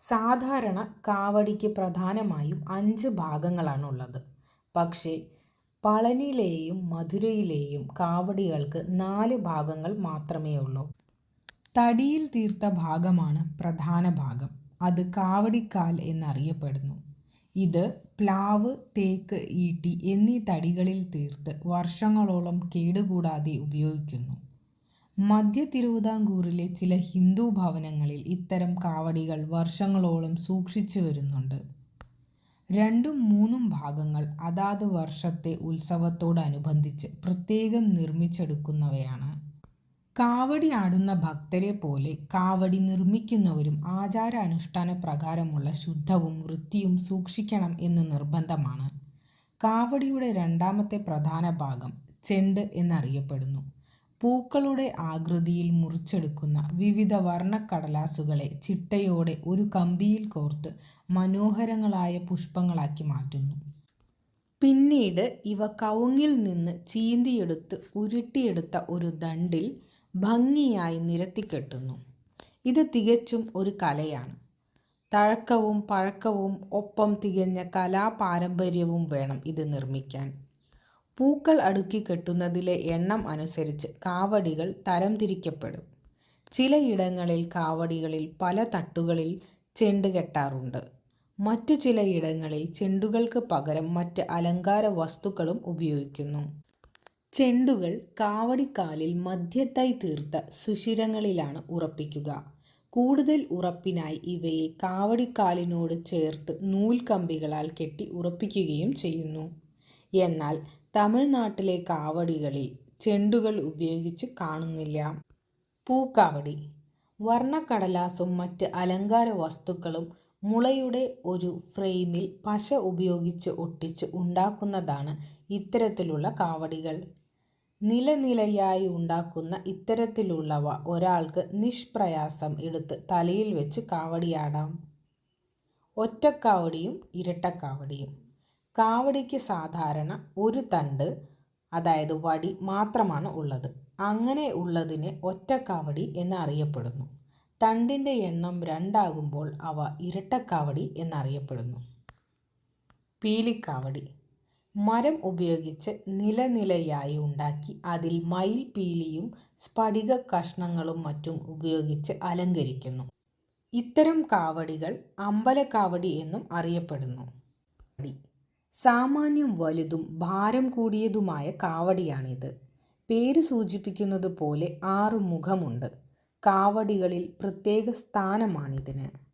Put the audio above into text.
സാധാരണ കാവടിക്ക് പ്രധാനമായും അഞ്ച് ഭാഗങ്ങളാണുള്ളത്. പക്ഷേ പളനിയിലെയും മധുരയിലെയും കാവടികൾക്ക് നാല് ഭാഗങ്ങൾ മാത്രമേ ഉള്ളൂ തടിയിൽ തീർത്ത ഭാഗമാണ് പ്രധാന ഭാഗം. അത് കാവടിക്കാൽ എന്നറിയപ്പെടുന്നു. ഇത് പ്ലാവ്, തേക്ക്, ഈട്ടി എന്നീ തടികളിൽ തീർത്ത് വർഷങ്ങളോളം കേടുകൂടാതെ ഉപയോഗിക്കുന്നു. മധ്യ തിരുവിതാംകൂറിലെ ചില ഹിന്ദു ഭവനങ്ങളിൽ ഇത്തരം കാവടികൾ വർഷങ്ങളോളം സൂക്ഷിച്ചു വരുന്നുണ്ട് രണ്ടും മൂന്നും ഭാഗങ്ങൾ അതാത് വർഷത്തെ ഉത്സവത്തോടനുബന്ധിച്ച് പ്രത്യേകം നിർമ്മിച്ചെടുക്കുന്നവയാണ്. കാവടി ആടുന്ന ഭക്തരെ പോലെ കാവടി നിർമ്മിക്കുന്നവരും ആചാരാനുഷ്ഠാന പ്രകാരമുള്ള ശുദ്ധവും വൃത്തിയും സൂക്ഷിക്കണം എന്ന് നിർബന്ധമാണ്. കാവടിയുടെ രണ്ടാമത്തെ പ്രധാന ഭാഗം ചെണ്ട് എന്നറിയപ്പെടുന്നു. പൂക്കളുടെ ആകൃതിയിൽ മുറിച്ചെടുക്കുന്ന വിവിധ വർണക്കടലാസുകളെ ചിട്ടയോടെ ഒരു കമ്പിയിൽ കോർത്ത് മനോഹരങ്ങളായ പുഷ്പങ്ങളാക്കി മാറ്റുന്നു. പിന്നീട് ഇവ കവുങ്ങിൽ നിന്ന് ചീന്തിയെടുത്ത് ഉരുട്ടിയെടുത്ത ഒരു ദണ്ടിൽ ഭംഗിയായി നിരത്തിക്കെട്ടുന്നു. ഇത് തികച്ചും ഒരു കലയാണ്. തഴക്കവും പഴക്കവും ഒപ്പം തികഞ്ഞ കലാപാരമ്പര്യവും വേണം ഇത് നിർമ്മിക്കാൻ. പൂക്കൾ അടുക്കി കെട്ടുന്നതിലെ എണ്ണം അനുസരിച്ച് കാവടികൾ തരംതിരിക്കപ്പെടും. ചിലയിടങ്ങളിൽ കാവടികളിൽ പല തട്ടുകളിൽ ചെണ്ട് കെട്ടാറുണ്ട്. മറ്റു ചിലയിടങ്ങളിൽ ചെണ്ടുകൾക്ക് പകരം മറ്റ് അലങ്കാര വസ്തുക്കളും ഉപയോഗിക്കുന്നു. ചെണ്ടുകൾ കാവടിക്കാലിൽ മധ്യത്തായി തീർത്ത സുഷിരങ്ങളിലാണ് ഉറപ്പിക്കുക. കൂടുതൽ ഉറപ്പിനായി ഇവയെ കാവടിക്കാലിനോട് ചേർത്ത് നൂൽ കമ്പികളാൽ കെട്ടി ഉറപ്പിക്കുകയും ചെയ്യുന്നു. എന്നാൽ തമിഴ്നാട്ടിലെ കാവടികളിൽ ചെണ്ടുകൾ ഉപയോഗിച്ച് കാണുന്നില്ല. പൂക്കാവടി വർണക്കടലാസും മറ്റ് അലങ്കാര വസ്തുക്കളും മുളയുടെ ഒരു ഫ്രെയിമിൽ പശ ഉപയോഗിച്ച് ഒട്ടിച്ച് ഉണ്ടാക്കുന്നതാണ് ഇത്തരത്തിലുള്ള കാവടികൾ. നിലനിലയായി ഉണ്ടാക്കുന്ന ഇത്തരത്തിലുള്ളവ ഒരാൾക്ക് നിഷ്പ്രയാസം എടുത്ത് തലയിൽ വെച്ച് കാവടിയാടാം. ഒറ്റക്കാവടിയും ഇരട്ടക്കാവടിയും കാവടിക്ക് സാധാരണ ഒരു തണ്ട് അതായത് വടി മാത്രമാണ് ഉള്ളത്. അങ്ങനെ ഉള്ളതിനെ ഒറ്റക്കാവടി എന്നറിയപ്പെടുന്നു തണ്ടിന്റെ എണ്ണം രണ്ടാകുമ്പോൾ അവ ഇരട്ടക്കാവടി എന്നറിയപ്പെടുന്നു. പീലിക്കാവടി മരം ഉപയോഗിച്ച് നിലനിലയായി ഉണ്ടാക്കി അതിൽ മയിൽ പീലിയും സ്ഫടിക കഷ്ണങ്ങളും മറ്റും ഉപയോഗിച്ച് അലങ്കരിക്കുന്നു. ഇത്തരം കാവടികൾ അമ്പലക്കാവടി എന്നും അറിയപ്പെടുന്നു. സാമാന്യം വലുതും ഭാരം കൂടിയതുമായ കാവടിയാണിത്. പേര് സൂചിപ്പിക്കുന്നത് പോലെ ആറ് മുഖമുണ്ട്. കാവടികളിൽ പ്രത്യേക സ്ഥാനമാണിതിന്.